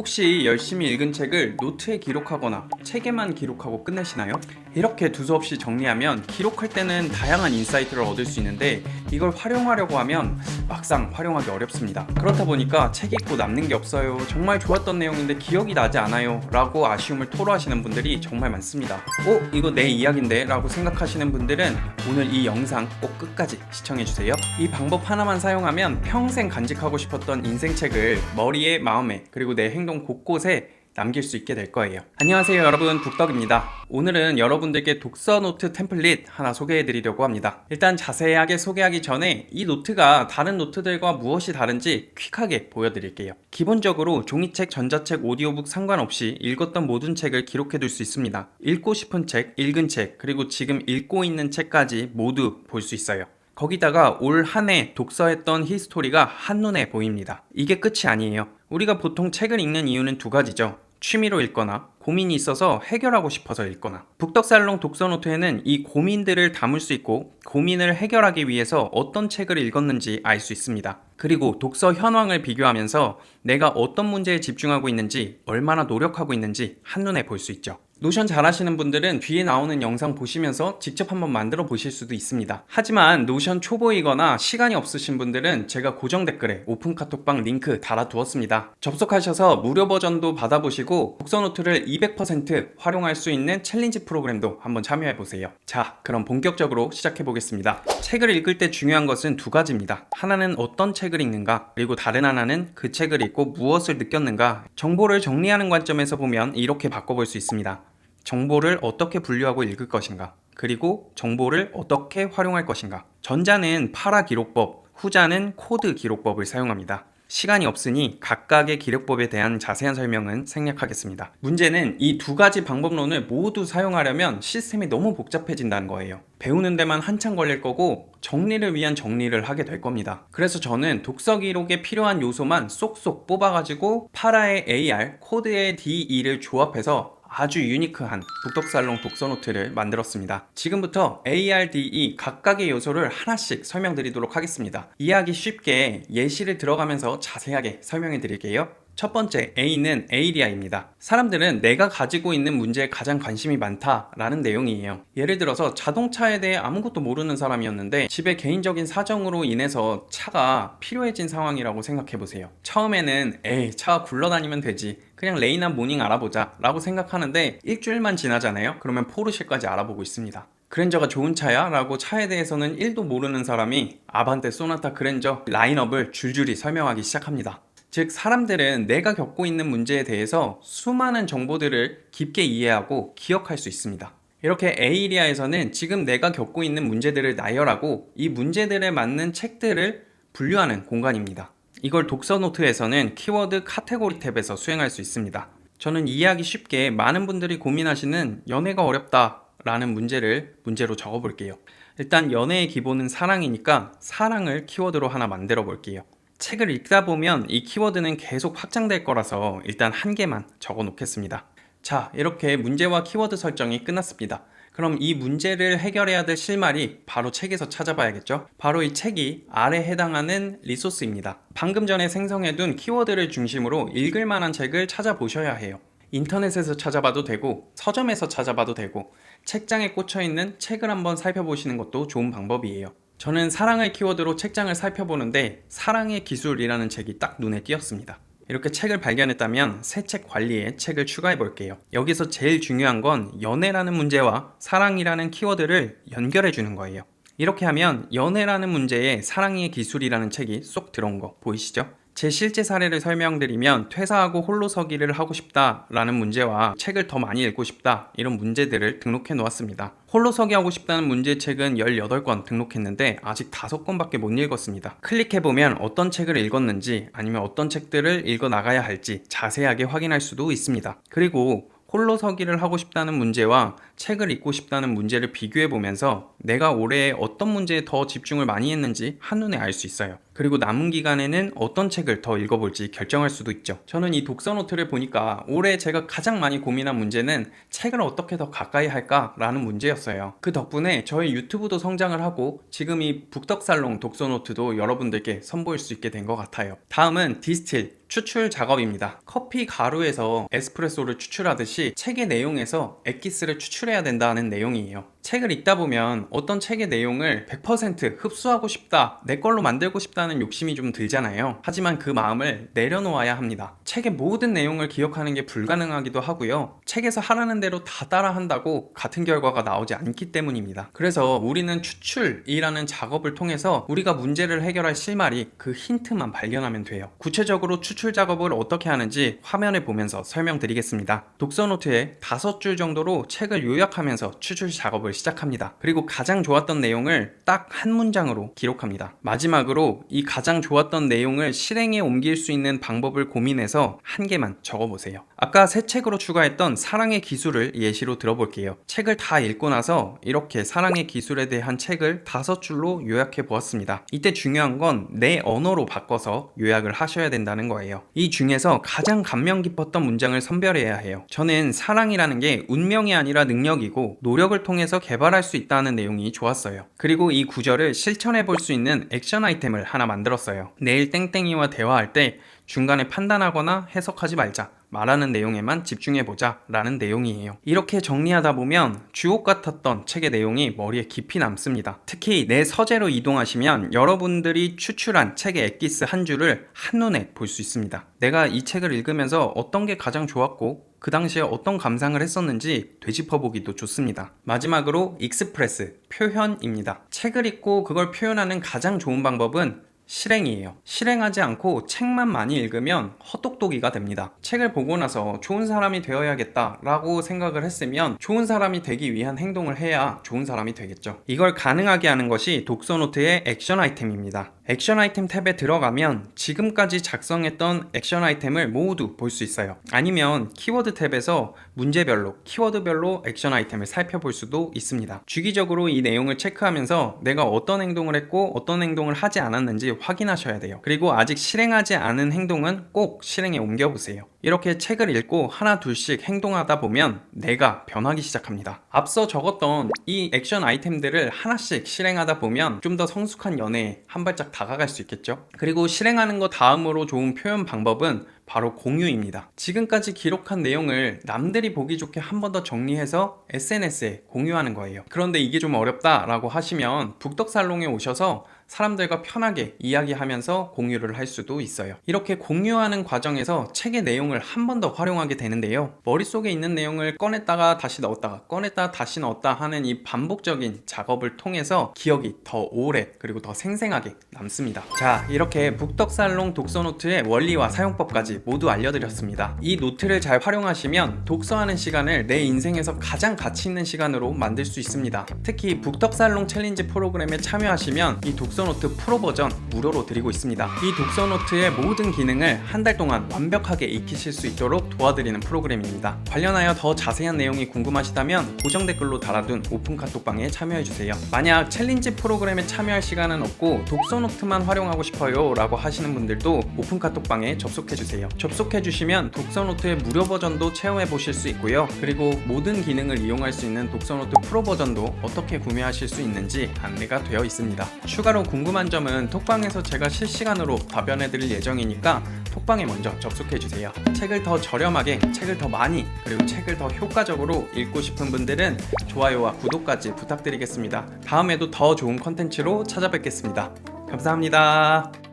혹시 열심히 읽은 책을 노트에 기록하거나 책에만 기록하고 끝내시나요? 이렇게 두서없이 정리하면 기록할 때는 다양한 인사이트를 얻을 수 있는데 이걸 활용하려고 하면 막상 활용하기 어렵습니다. 그렇다 보니까 책 읽고 남는 게 없어요. 정말 좋았던 내용인데 기억이 나지 않아요. 라고 아쉬움을 토로하시는 분들이 정말 많습니다. 어? 이거 내 이야기인데? 라고 생각하시는 분들은 오늘 이 영상 꼭 끝까지 시청해주세요. 이 방법 하나만 사용하면 평생 간직하고 싶었던 인생책을 머리에, 마음에, 그리고 내 행동 곳곳에 남길 수 있게 될 거예요. 안녕하세요, 여러분. 북덕입니다. 오늘은 여러분들께 독서 노트 템플릿 하나 소개해 드리려고 합니다. 일단 자세하게 소개하기 전에 이 노트가 다른 노트들과 무엇이 다른지 퀵하게 보여드릴게요. 기본적으로 종이책, 전자책, 오디오북 상관없이 읽었던 모든 책을 기록해 둘 수 있습니다. 읽고 싶은 책, 읽은 책, 그리고 지금 읽고 있는 책까지 모두 볼 수 있어요. 거기다가 올 한 해 독서했던 히스토리가 한눈에 보입니다. 이게 끝이 아니에요. 우리가 보통 책을 읽는 이유는 두 가지죠. 취미로 읽거나 고민이 있어서 해결하고 싶어서 읽거나 북덕살롱 독서노트에는 이 고민들을 담을 수 있고 고민을 해결하기 위해서 어떤 책을 읽었는지 알 수 있습니다. 그리고 독서 현황을 비교하면서 내가 어떤 문제에 집중하고 있는지 얼마나 노력하고 있는지 한눈에 볼 수 있죠. 노션 잘 하시는 분들은 뒤에 나오는 영상 보시면서 직접 한번 만들어 보실 수도 있습니다. 하지만 노션 초보이거나 시간이 없으신 분들은 제가 고정 댓글에 오픈 카톡방 링크 달아두었습니다. 접속하셔서 무료 버전도 받아보시고 독서 노트를 200% 활용할 수 있는 챌린지 프로그램도 한번 참여해 보세요. 자, 그럼 본격적으로 시작해 보겠습니다. 책을 읽을 때 중요한 것은 두 가지입니다. 하나는 어떤 책을 읽는가, 그리고 다른 하나는 그 책을 읽고 무엇을 느꼈는가. 정보를 정리하는 관점에서 보면 이렇게 바꿔볼 수 있습니다. 정보를 어떻게 분류하고 읽을 것인가, 그리고 정보를 어떻게 활용할 것인가. 전자는 파라 기록법, 후자는 코드 기록법을 사용합니다. 시간이 없으니 각각의 기록법에 대한 자세한 설명은 생략하겠습니다. 문제는 이 두 가지 방법론을 모두 사용하려면 시스템이 너무 복잡해진다는 거예요. 배우는 데만 한참 걸릴 거고 정리를 위한 정리를 하게 될 겁니다. 그래서 저는 독서 기록에 필요한 요소만 쏙쏙 뽑아가지고 파라의 AR, 코드의 DE를 조합해서 아주 유니크한 북덕살롱 독서노트를 만들었습니다. 지금부터 ARDE 각각의 요소를 하나씩 설명드리도록 하겠습니다. 이해하기 쉽게 예시를 들어가면서 자세하게 설명해 드릴게요. 첫 번째 A는 에이리아입니다. 사람들은 내가 가지고 있는 문제에 가장 관심이 많다라는 내용이에요. 예를 들어서 자동차에 대해 아무것도 모르는 사람이었는데 집에 개인적인 사정으로 인해서 차가 필요해진 상황이라고 생각해 보세요. 처음에는 에이 차가 굴러다니면 되지 그냥 레이나 모닝 알아보자 라고 생각하는데 일주일만 지나잖아요. 그러면 포르쉐까지 알아보고 있습니다. 그랜저가 좋은 차야? 라고 차에 대해서는 1도 모르는 사람이 아반떼, 소나타, 그랜저 라인업을 줄줄이 설명하기 시작합니다. 즉, 사람들은 내가 겪고 있는 문제에 대해서 수많은 정보들을 깊게 이해하고 기억할 수 있습니다. 이렇게 에이리아에서는 지금 내가 겪고 있는 문제들을 나열하고 이 문제들에 맞는 책들을 분류하는 공간입니다. 이걸 독서 노트에서는 키워드 카테고리 탭에서 수행할 수 있습니다. 저는 이해하기 쉽게 많은 분들이 고민하시는 연애가 어렵다 라는 문제를 문제로 적어 볼게요. 일단 연애의 기본은 사랑이니까 사랑을 키워드로 하나 만들어 볼게요. 책을 읽다 보면 이 키워드는 계속 확장될 거라서 일단 한 개만 적어 놓겠습니다. 자, 이렇게 문제와 키워드 설정이 끝났습니다. 그럼 이 문제를 해결해야 될 실마리 바로 책에서 찾아봐야겠죠? 바로 이 책이 아래 해당하는 리소스입니다. 방금 전에 생성해둔 키워드를 중심으로 읽을 만한 책을 찾아보셔야 해요. 인터넷에서 찾아봐도 되고 서점에서 찾아봐도 되고 책장에 꽂혀 있는 책을 한번 살펴보시는 것도 좋은 방법이에요. 저는 사랑을 키워드로 책장을 살펴보는데 사랑의 기술이라는 책이 딱 눈에 띄었습니다. 이렇게 책을 발견했다면 새 책 관리에 책을 추가해 볼게요. 여기서 제일 중요한 건 연애라는 문제와 사랑이라는 키워드를 연결해 주는 거예요. 이렇게 하면 연애라는 문제에 사랑의 기술이라는 책이 쏙 들어온 거 보이시죠? 제 실제 사례를 설명드리면 퇴사하고 홀로 서기를 하고 싶다라는 문제와 책을 더 많이 읽고 싶다 이런 문제들을 등록해 놓았습니다. 홀로 서기 하고 싶다는 문제책은 18권 등록했는데 아직 5권밖에 못 읽었습니다. 클릭해보면 어떤 책을 읽었는지 아니면 어떤 책들을 읽어 나가야 할지 자세하게 확인할 수도 있습니다. 그리고 홀로 서기를 하고 싶다는 문제와 책을 읽고 싶다는 문제를 비교해 보면서 내가 올해 어떤 문제에 더 집중을 많이 했는지 한눈에 알 수 있어요. 그리고 남은 기간에는 어떤 책을 더 읽어볼지 결정할 수도 있죠. 저는 이 독서 노트를 보니까 올해 제가 가장 많이 고민한 문제는 책을 어떻게 더 가까이 할까라는 문제였어요. 그 덕분에 저희 유튜브도 성장을 하고 지금 이 북덕살롱 독서 노트도 여러분들께 선보일 수 있게 된 것 같아요. 다음은 디스틸 추출 작업입니다. 커피 가루에서 에스프레소를 추출하듯이 책의 내용에서 액기스를 추출해야 된다는 내용이에요. 책을 읽다 보면 어떤 책의 내용을 100% 흡수하고 싶다, 내 걸로 만들고 싶다는 욕심이 좀 들잖아요. 하지만 그 마음을 내려놓아야 합니다. 책의 모든 내용을 기억하는 게 불가능하기도 하고요. 책에서 하라는 대로 다 따라 한다고 같은 결과가 나오지 않기 때문입니다. 그래서 우리는 추출이라는 작업을 통해서 우리가 문제를 해결할 실마리 그 힌트만 발견하면 돼요. 구체적으로 추출 작업을 어떻게 하는지 화면을 보면서 설명드리겠습니다. 독서 노트에 다섯 줄 정도로 책을 요약하면서 추출 작업을 시작합니다. 그리고 가장 좋았던 내용을 딱 한 문장으로 기록합니다. 마지막으로 이 가장 좋았던 내용을 실행에 옮길 수 있는 방법을 고민해서 한 개만 적어보세요. 아까 새 책으로 추가했던 사랑의 기술을 예시로 들어볼게요. 책을 다 읽고 나서 이렇게 사랑의 기술에 대한 책을 다섯 줄로 요약해 보았습니다. 이때 중요한 건 내 언어로 바꿔서 요약을 하셔야 된다는 거예요. 이 중에서 가장 감명 깊었던 문장을 선별해야 해요. 저는 사랑이라는 게 운명이 아니라 능력이고 노력을 통해서 개발할 수 있다는 내용이 좋았어요. 그리고 이 구절을 실천해 볼 수 있는 액션 아이템을 하나 만들었어요. 내일 땡땡이와 대화할 때 중간에 판단하거나 해석하지 말자. 말하는 내용에만 집중해보자 라는 내용이에요. 이렇게 정리하다 보면 주옥 같았던 책의 내용이 머리에 깊이 남습니다. 특히 내 서재로 이동하시면 여러분들이 추출한 책의 엑기스 한 줄을 한눈에 볼 수 있습니다. 내가 이 책을 읽으면서 어떤 게 가장 좋았고 그 당시에 어떤 감상을 했었는지 되짚어보기도 좋습니다. 마지막으로 익스프레스, 표현입니다. 책을 읽고 그걸 표현하는 가장 좋은 방법은 실행이에요. 실행하지 않고 책만 많이 읽으면 헛똑똑이가 됩니다. 책을 보고 나서 좋은 사람이 되어야겠다 라고 생각을 했으면 좋은 사람이 되기 위한 행동을 해야 좋은 사람이 되겠죠. 이걸 가능하게 하는 것이 독서노트의 액션 아이템입니다. 액션 아이템 탭에 들어가면 지금까지 작성했던 액션 아이템을 모두 볼 수 있어요. 아니면 키워드 탭에서 문제별로, 키워드별로 액션 아이템을 살펴볼 수도 있습니다. 주기적으로 이 내용을 체크하면서 내가 어떤 행동을 했고 어떤 행동을 하지 않았는지 확인하셔야 돼요. 그리고 아직 실행하지 않은 행동은 꼭 실행에 옮겨보세요. 이렇게 책을 읽고 하나 둘씩 행동하다 보면 내가 변하기 시작합니다. 앞서 적었던 이 액션 아이템들을 하나씩 실행하다 보면 좀 더 성숙한 연애에 한 발짝 다가갈 수 있겠죠. 그리고 실행하는 거 다음으로 좋은 표현 방법은 바로 공유입니다. 지금까지 기록한 내용을 남들이 보기 좋게 한 번 더 정리해서 SNS에 공유하는 거예요. 그런데 이게 좀 어렵다라고 하시면 북덕살롱에 오셔서 사람들과 편하게 이야기하면서 공유를 할 수도 있어요. 이렇게 공유하는 과정에서 책의 내용을 한 번 더 활용하게 되는데요. 머릿속에 있는 내용을 꺼냈다가 다시 넣었다가 꺼냈다가 다시 넣었다 하는 이 반복적인 작업을 통해서 기억이 더 오래 그리고 더 생생하게 남습니다. 자, 이렇게 북덕살롱 독서노트의 원리와 사용법까지 모두 알려드렸습니다. 이 노트를 잘 활용하시면 독서하는 시간을 내 인생에서 가장 가치 있는 시간으로 만들 수 있습니다. 특히 북덕살롱 챌린지 프로그램에 참여하시면 이 독서노트 프로 버전 무료로 드리고 있습니다. 이 독서노트의 모든 기능을 한 달 동안 완벽하게 익히실 수 있도록 도와드리는 프로그램입니다. 관련하여 더 자세한 내용이 궁금하시다면 고정 댓글로 달아둔 오픈 카톡방에 참여해주세요. 만약 챌린지 프로그램에 참여할 시간은 없고 독서노트만 활용하고 싶어요 라고 하시는 분들도 오픈 카톡방에 접속해주세요. 접속해주시면 독서노트의 무료 버전도 체험해보실 수 있고요. 그리고 모든 기능을 이용할 수 있는 독서노트 프로 버전도 어떻게 구매하실 수 있는지 안내가 되어 있습니다. 추가로 궁금한 점은 톡방에서 제가 실시간으로 답변해드릴 예정이니까 톡방에 먼저 접속해주세요. 책을 더 저렴하게, 책을 더 많이, 그리고 책을 더 효과적으로 읽고 싶은 분들은 좋아요와 구독까지 부탁드리겠습니다. 다음에도 더 좋은 컨텐츠로 찾아뵙겠습니다. 감사합니다.